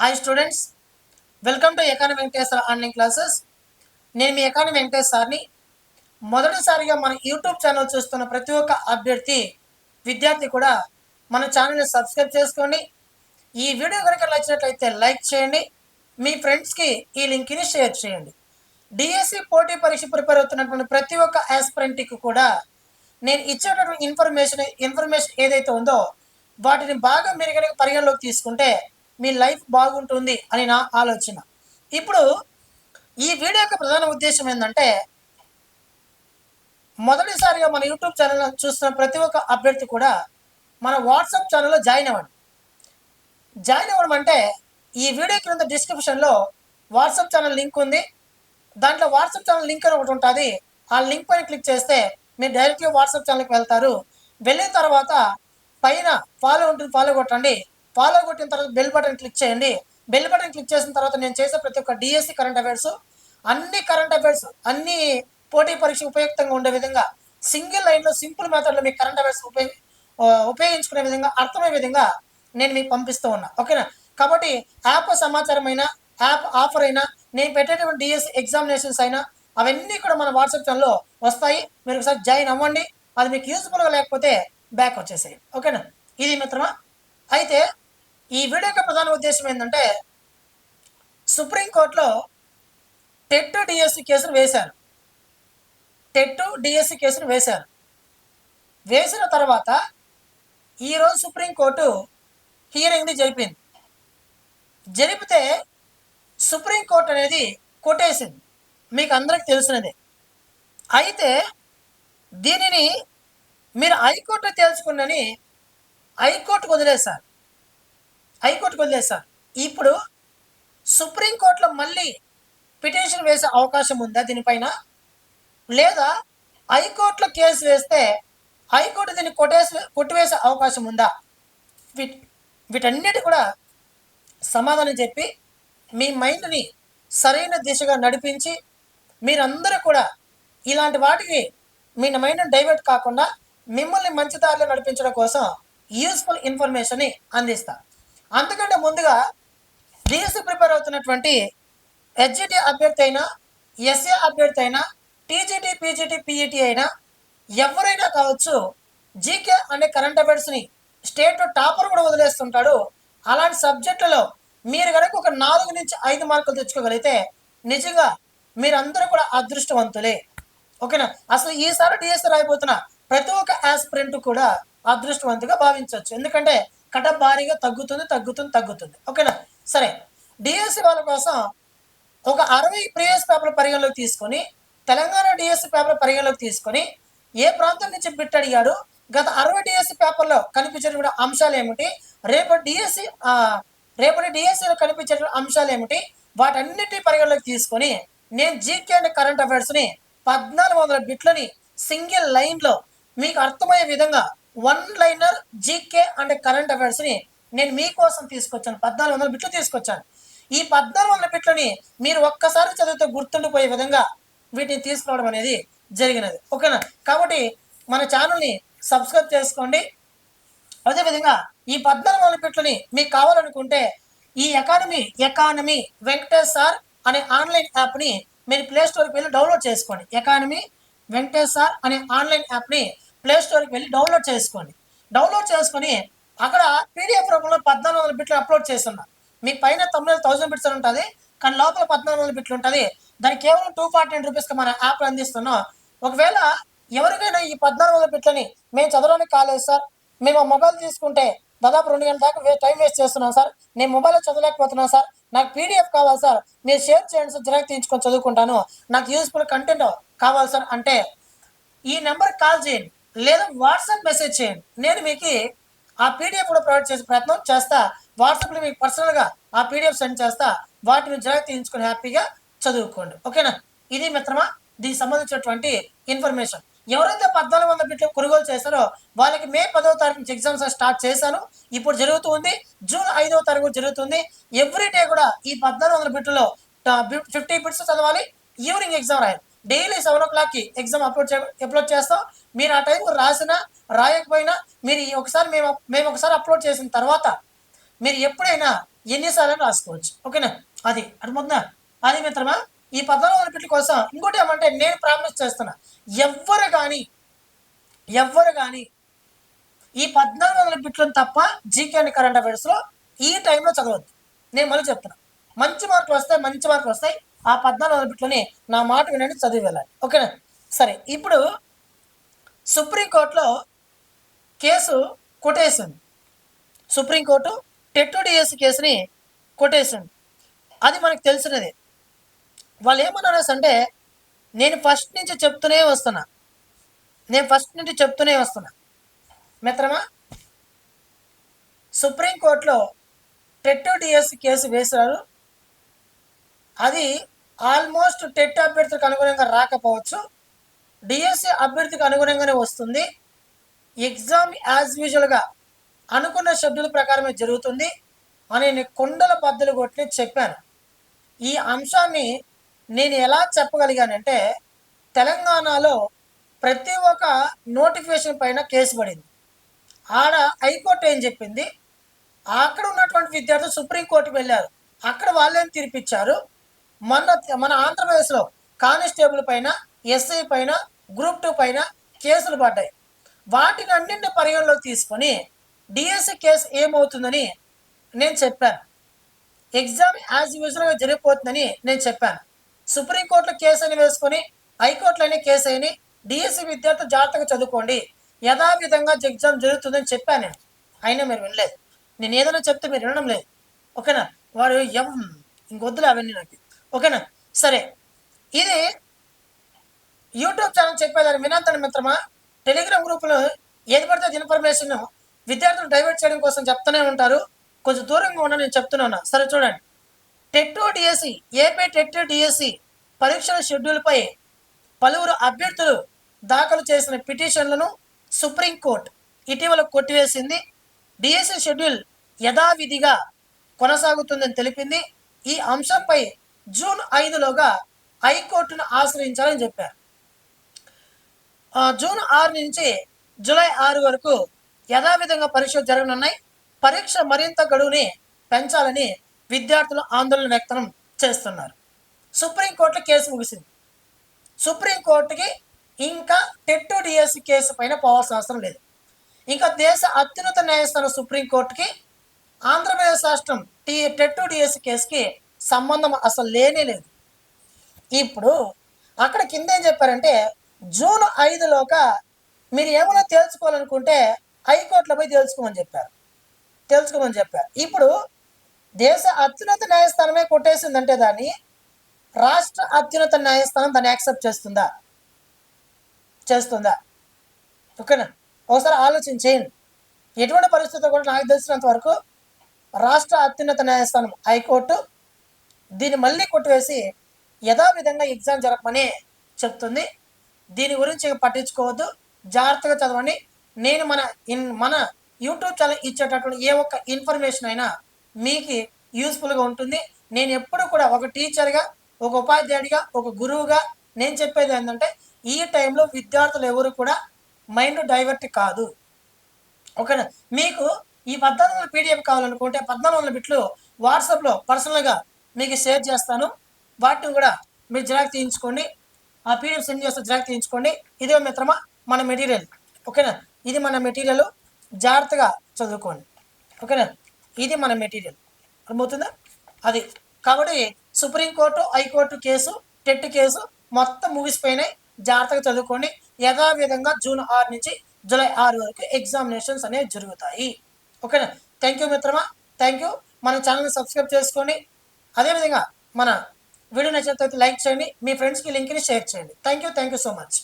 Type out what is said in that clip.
Hi students welcome to economy Venkateshwara online classes నేను మీ economy Venkatesh సార్ని మొదటిసారిగా మన యూట్యూబ్ ఛానల్ చూస్తున్న ప్రతి ఒక్క అభ్యర్థి విద్యార్థి కూడా మన ఛానల్ని సబ్స్క్రైబ్ చేసుకోండి. ఈ వీడియో కనుక నచ్చినట్లయితే లైక్ చేయండి. మీ ఫ్రెండ్స్కి ఈ లింక్ని షేర్ చేయండి. డిఎస్సి పోటీ పరీక్ష ప్రిపేర్ అవుతున్నటువంటి ప్రతి ఒక్క ఆస్పిరెంట్కి కూడా నేను ఇచ్చేటటువంటి ఇన్ఫర్మేషన్ ఇన్ఫర్మేషన్ ఏదైతే ఉందో వాటిని బాగా మీరు కనుక పరిగణలోకి తీసుకుంటే మీ లైఫ్ బాగుంటుంది అని నా ఆలోచన. ఇప్పుడు ఈ వీడియో యొక్క ప్రధాన ఉద్దేశం ఏంటంటే మొదటిసారిగా మన యూట్యూబ్ ఛానల్ చూస్తున్న ప్రతి ఒక్క అభ్యర్థి కూడా మన వాట్సాప్ ఛానల్లో జాయిన్ అవ్వండి. జాయిన్ అవ్వడం అంటే ఈ వీడియో క్రింద డిస్క్రిప్షన్లో వాట్సాప్ ఛానల్ లింక్ ఉంది. దాంట్లో వాట్సాప్ ఛానల్ లింక్ అని ఒకటి ఉంటుంది. ఆ లింక్ పైన క్లిక్ చేస్తే మీరు డైరెక్ట్గా వాట్సాప్ ఛానల్కి వెళ్తారు. వెళ్ళిన తర్వాత పైన ఫాలో ఉంటుంది ఫాలో కొట్టండి. ఫాలో కొట్టిన తర్వాత బెల్ బటన్ క్లిక్ చేయండి. బెల్ బటన్ క్లిక్ చేసిన తర్వాత నేను చేసే ప్రతి ఒక్క డిఎస్సి కరెంట్ అఫైర్స్ అన్ని కరెంట్ అఫైర్స్ అన్ని పోటీ పరీక్ష ఉపయుక్తంగా ఉండే విధంగా సింగిల్ లైన్లో సింపుల్ మెథడ్లో మీ కరెంట్ అఫైర్స్ ఉపయోగి ఉపయోగించుకునే విధంగా అర్థమయ్యే విధంగా నేను మీకు పంపిస్తూ ఉన్నా. ఓకేనా కాబట్టి యాప్ సమాచారం అయినా యాప్ ఆఫర్ అయినా నేను పెట్టేటువంటి డిఎస్ ఎగ్జామినేషన్స్ అయినా అవన్నీ కూడా మన వాట్సాప్ ఛానల్లో వస్తాయి. మీరు ఒకసారి జాయిన్ అవ్వండి. అది మీకు యూస్ఫుల్గా లేకపోతే బ్యాక్ వచ్చేసాయి ఓకేనా ఇది మిత్రమా? అయితే ఈ వీడియో యొక్క ప్రధాన ఉద్దేశం ఏంటంటే సుప్రీంకోర్టులో టెట్ డిఎస్సి కేసును వేశారు. టెట్ డిఎస్సి కేసును వేశారు. వేసిన తర్వాత ఈరోజు సుప్రీంకోర్టు హియరింగ్ని జరిపింది. జరిపితే సుప్రీంకోర్టు అనేది కొట్టేసింది. మీకు అందరికి తెలిసినదే. అయితే దీనిని మీరు హైకోర్టు తేల్చుకున్నని హైకోర్టుకు వదిలేశారు. హైకోర్టుకు వదిలేశారు ఇప్పుడు సుప్రీంకోర్టులో మళ్ళీ పిటిషన్ వేసే అవకాశం ఉందా దీనిపైన? లేదా హైకోర్టులో కేసు వేస్తే హైకోర్టు దీన్ని కొట్టేసి కొట్టివేసే అవకాశం ఉందా? వీట్ వీటన్నిటి కూడా సమాధానం చెప్పి మీ మైండ్ని సరైన దిశగా నడిపించి మీరందరూ కూడా ఇలాంటి వాటికి మీ మైండ్ డైవర్ట్ కాకుండా మిమ్మల్ని మంచి దారిలో నడిపించడం కోసం యూస్ఫుల్ ఇన్ఫర్మేషన్ని అందిస్తారు అందుకంటే ముందుగా డిఎస్సి ప్రిపేర్ అవుతున్నటువంటి హెచ్జిటి అభ్యర్థి అయినా ఎస్ఏ అభ్యర్థి అయినా టీజీటీ పీజీటీ పీఈటీ అయినా ఎవరైనా కావచ్చు జీకే అనే కరెంట్ అఫైర్స్ని స్టేట్ టాపర్ కూడా వదిలేస్తుంటాడు. అలాంటి సబ్జెక్టులలో మీరు కనుక ఒక నాలుగు నుంచి ఐదు మార్కులు తెచ్చుకోగలిగితే నిజంగా మీరందరూ కూడా అదృష్టవంతులే. ఓకేనా? అసలు ఈసారి డిఎస్సి రాయిపోతున్న ప్రతి ఒక్క ఆస్పిరెంట్ కూడా అదృష్టవంతుగా భావించవచ్చు. ఎందుకంటే కట భారీగా తగ్గుతుంది తగ్గుతుంది తగ్గుతుంది. ఓకేనా? సరే. డిఎస్సి వాళ్ళ కోసం ఒక అరవై ప్రీవియస్ పేపర్ పరిగణలోకి తీసుకొని తెలంగాణ డిఎస్సి పేపర్ పరిగణలోకి తీసుకొని ఏ ప్రాంతం నుంచి బిట్ అడిగాడు? గత అరవై డిఎస్సి పేపర్లో కనిపించిన అంశాలు ఏమిటి? రేపటి డిఎస్సి రేపటి డిఎస్సిలో కనిపించే అంశాలు ఏమిటి? వాటన్నిటి పరిగణలోకి తీసుకొని నేను జీకే అండ్ కరెంట్ అఫైర్స్ని పద్నాలుగు వందల బిట్లని సింగిల్ లైన్లో మీకు అర్థమయ్యే విధంగా one liner GK and current అఫైర్స్ని నేను మీకోసం తీసుకొచ్చాను. పద్నాలుగు వందల బిట్లు తీసుకొచ్చాను. ఈ పద్నాలుగు వందల బిట్లని మీరు ఒక్కసారి చదివితే గుర్తుండిపోయే విధంగా వీటిని తీసుకురావడం అనేది జరిగినది. ఓకేనా? కాబట్టి మన ఛానల్ని సబ్స్క్రైబ్ చేసుకోండి. అదేవిధంగా ఈ పద్నాలుగు వందల బిట్లని మీకు కావాలనుకుంటే ఈ ఎకానమీ ఎకానమీ వెంకటేష్ సార్ అనే ఆన్లైన్ యాప్ని మీరు ప్లేస్టోర్కి వెళ్ళి డౌన్లోడ్ చేసుకోండి. ఎకానమీ వెంకటేష్ సార్ అనే ఆన్లైన్ యాప్ని ప్లే స్టోర్కి వెళ్ళి డౌన్లోడ్ చేసుకోండి. డౌన్లోడ్ చేసుకొని అక్కడ పీడిఎఫ్ రూపంలో పద్నాలుగు వందల బిట్లు అప్లోడ్ చేస్తున్నా. మీకు పైన తొమ్మిది థౌసండ్ బిట్స్ అని ఉంటుంది కానీ లోపల పద్నాలుగు వందల బిట్లు ఉంటుంది. దానికి కేవలం టూ ఫార్టీ నైన్ రూపీస్కి మన యాప్ అందిస్తున్నాం. ఒకవేళ ఎవరికైనా ఈ పద్నాలుగు వందల బిట్లని మేము చదవడానికి కాలేదు సార్. మేము ఆ మొబైల్ తీసుకుంటే దాదాపు రెండు గంటల దాకా టైం వేస్ట్ చేస్తున్నాం సార్. నేను మొబైల్లో చదవలేకపోతున్నాను సార్. నాకు పీడిఎఫ్ కావాలి సార్. మీరు షేర్ చేయండి సార్. జిరాక్ తీయించుకొని చదువుకుంటాను. నాకు యూస్ఫుల్ కంటెంట్ కావాలి సార్. అంటే ఈ నెంబర్కి కాల్ చేయండి. లేదా వాట్సాప్ మెసేజ్ చేయండి. నేను మీకు ఆ పీడిఎఫ్ కూడా ప్రొవైడ్ చేసే ప్రయత్నం చేస్తా. వాట్సాప్లో మీకు పర్సనల్గా ఆ పీడిఎఫ్ సెండ్ చేస్తా. వాటిని జాగ్రత్త తీయించుకొని హ్యాపీగా చదువుకోండి. ఓకేనా? ఇది మిత్రమా? దీనికి సంబంధించినటువంటి ఇన్ఫర్మేషన్. ఎవరైతే పద్నాలుగు వందల బిట్లు కొనుగోలు చేశారో వాళ్ళకి మే పదవ తారీఖు నుంచి ఎగ్జామ్స్ స్టార్ట్ చేశాను. ఇప్పుడు జరుగుతూ ఉంది. జూన్ ఐదవ తారీఖు జరుగుతుంది. ఎవ్రీ డే కూడా ఈ పద్నాలుగు వందల బిట్లలో ఫిఫ్టీ బిట్స్ చదవాలి. ఈవినింగ్ ఎగ్జామ్ రాయాలి. డైలీ సెవెన్ ఓ క్లాక్కి ఎగ్జామ్ అప్లోడ్ చే అప్లోడ్ చేస్తాం. మీరు ఆ టైంకి రాసినా రాయకపోయినా మీరు ఒకసారి మేము మేము ఒకసారి అప్లోడ్ చేసిన తర్వాత మీరు ఎప్పుడైనా ఎన్నిసార్లు రాసుకోవచ్చు. ఓకేనా? అది అర్థమవుతుందా? అది మిత్రమా? ఈ పద్నాలుగు వందల బిట్ల కోసం ఇంకోటి ఏమంటే నేను ప్రామిస్ చేస్తున్నా. ఎవ్వరు కానీ ఎవ్వరు కానీ ఈ పద్నాలుగు వందల బిట్లను తప్ప జీకే అండ్ కరెంట్ అఫైర్స్లో ఈ టైంలో చదవద్దు. నేను మళ్ళీ చెప్తున్నా. మంచి మార్కులు వస్తాయి మంచి మార్కులు వస్తాయి. ఆ పద్నాలుగు వందల బిట్లని నా మాట వినండి చదివి వెళ్ళాలి. ఓకేనా? సరే ఇప్పుడు సుప్రీంకోర్టులో కేసు కొటేషన్ సుప్రీంకోర్టు టెట్టుడిఎస్ కేసుని కొటేషన్ అది మనకు తెలిసినది. వాళ్ళు ఏమన్నారు అంటే నేను ఫస్ట్ నుంచి చెప్తూనే వస్తున్నా. నేను ఫస్ట్ నుంచి చెప్తూనే వస్తున్నా. మిత్రమా సుప్రీంకోర్టులో టెట్ కేసు వేశారు. అది ఆల్మోస్ట్ టెట్ అభ్యర్థులకు అనుగుణంగా రాకపోవచ్చు. డిఎస్సి అభ్యర్థికి అనుగుణంగానే వస్తుంది. ఎగ్జామ్ యాజ్ యూజువల్గా అనుకున్న షెడ్యూల్ ప్రకారమే జరుగుతుంది. అని నేను కొండల పద్ధతులు కొట్టి చెప్పాను. ఈ అంశాన్ని నేను ఎలా చెప్పగలిగానంటే తెలంగాణలో ప్రతి ఒక్క నోటిఫికేషన్ పైన కేసు పడింది. ఆడ హైకోర్టు ఏం చెప్పింది? అక్కడ ఉన్నటువంటి విద్యార్థులు సుప్రీంకోర్టుకు వెళ్ళారు. అక్కడ వాళ్ళేం తీర్పిచ్చారు? మన మన ఆంధ్రప్రదేశ్లో కానిస్టేబుల్ పైన ఎస్ఐ పైన గ్రూప్ టూ పైన కేసులు పడ్డాయి. వాటిని అన్నింటిని పరిగణలోకి తీసుకొని డిఎస్సి కేసు ఏమవుతుందని నేను చెప్పాను. ఎగ్జామ్ యాజ్ యూజువల్గా జరిగిపోతుందని నేను చెప్పాను. సుప్రీంకోర్టులో కేసు అని వేసుకొని హైకోర్టులోనే కేసు అయిని డిఎస్సి విద్యార్థులు జాగ్రత్తగా చదువుకోండి. యథావిధంగా ఎగ్జామ్ జరుగుతుందని చెప్పాను నేను. అయినా మీరు వినలేదు. నేను ఏదైనా చెప్తే మీరు వినడం లేదు. ఓకేనా? వాడు ఎం ఇంకొద్దులే అవన్నీ నాకు. ఓకేనా? సరే. ఇది యూట్యూబ్ ఛానల్ చెప్పేదాన్ని వినాంతన మిత్రమా? టెలిగ్రామ్ గ్రూపులో ఏది పడితే ఇన్ఫర్మేషన్ విద్యార్థులు డైవర్ట్ చేయడం కోసం చెప్తూనే ఉంటారు. కొంచెం దూరంగా ఉండని నేను చెప్తున్నాను. సరే చూడండి. టెట్టో డిఎస్సి ఏపీ టెట్టో డిఎస్సి పరీక్షల షెడ్యూల్పై పలువురు అభ్యర్థులు దాఖలు చేసిన పిటిషన్లను సుప్రీంకోర్టు ఇటీవల కొట్టివేసింది. డిఎస్సి షెడ్యూల్ యథావిధిగా కొనసాగుతుందని తెలిపింది. ఈ అంశంపై జూన్ ఐదులోగా హైకోర్టును ఆశ్రయించాలని చెప్పారు. జూన్ ఆరు నుంచి జూలై ఆరు వరకు యథావిధంగా పరీక్షలు జరగనున్నాయి. పరీక్ష మరింత గడువుని పెంచాలని విద్యార్థులు ఆందోళన వ్యక్తం చేస్తున్నారు. సుప్రీంకోర్టులో కేసు ముగిసింది. సుప్రీంకోర్టుకి ఇంకా టెట్టు డిఎస్సి కేసు పైన పోవాల్సిన అవసరం లేదు. ఇంకా దేశ అత్యున్నత న్యాయస్థానం సుప్రీంకోర్టుకి ఆంధ్రప్రదేశ్ రాష్ట్రం టీ టెట్టు డిఎస్సి కేసుకి సంబంధం అసలు లేనే లేదు. ఇప్పుడు అక్కడ కింద ఏం చెప్పారంటే జూన్ ఐదులోగా మీరు ఏమైనా తెలుసుకోవాలనుకుంటే హైకోర్టులో పోయి తెలుసుకోమని చెప్పారు. తెలుసుకోమని చెప్పారు. ఇప్పుడు దేశ అత్యున్నత న్యాయస్థానమే కొట్టేసిందంటే దాన్ని రాష్ట్ర అత్యున్నత న్యాయస్థానం దాన్ని యాక్సెప్ట్ చేస్తుందా? చేస్తుందా? ఓకేనా? ఒకసారి ఆలోచించేయండి ఎటువంటి పరిస్థితుల్లో కూడా నాకు తెలిసినంత వరకు రాష్ట్ర అత్యున్నత న్యాయస్థానం హైకోర్టు దీన్ని మళ్ళీ కొట్టివేసి యథావిధంగా ఎగ్జామ్ జరపమని చెప్తుంది. దీని గురించి పట్టించుకోవద్దు. జాగ్రత్తగా చదవండి. నేను మన ఇన్ మన యూట్యూబ్ ఛానల్ ఇచ్చేటటువంటి ఏ ఒక్క ఇన్ఫర్మేషన్ అయినా మీకు యూస్ఫుల్గా ఉంటుంది. నేను ఎప్పుడు కూడా ఒక టీచర్గా ఒక ఉపాధ్యాయుడిగా ఒక గురువుగా నేను చెప్పేది ఏంటంటే ఈ టైంలో విద్యార్థులు ఎవరు కూడా మైండ్ డైవర్ట్ కాదు. ఓకేనా? మీకు ఈ పద్నాలుగు వందల పీడిఎఫ్ కావాలనుకుంటే పద్నాలుగు వందల బిట్లు వాట్సాప్లో పర్సనల్గా మీకు షేర్ చేస్తాను. వాటిని కూడా మీరు జిరాక్ తీయించుకోండి. ఆ పీడిఎఫ్ సెండ్ చేస్తే జిరాక్ తీయించుకోండి. ఇదే మిత్రమా మన మెటీరియల్ ఓకేనా? ఇది మన మెటీరియల్ జాగ్రత్తగా చదువుకోండి. ఓకేనా? ఇది మన మెటీరియల్ అర్థమవుతుందా? అది. కాబట్టి supreme court high court case TET case మొత్తం ముగిసిపోయినాయి. జాగ్రత్తగా చదువుకోండి. యథావిధంగా జూన్ ఆరు నుంచి జూలై ఆరు వరకు ఎగ్జామినేషన్స్ అనేవి జరుగుతాయి. ఓకేనా? థ్యాంక్ యూ మిత్రమా. థ్యాంక్ యూ మన ఛానల్ని సబ్స్క్రైబ్ చేసుకోండి. అదేవిధంగా మన వీడియో నచ్చినట్లయితే లైక్ చేయండి మీ ఫ్రెండ్స్కి లింక్ని షేర్ చేయండి. Thank you thank you so much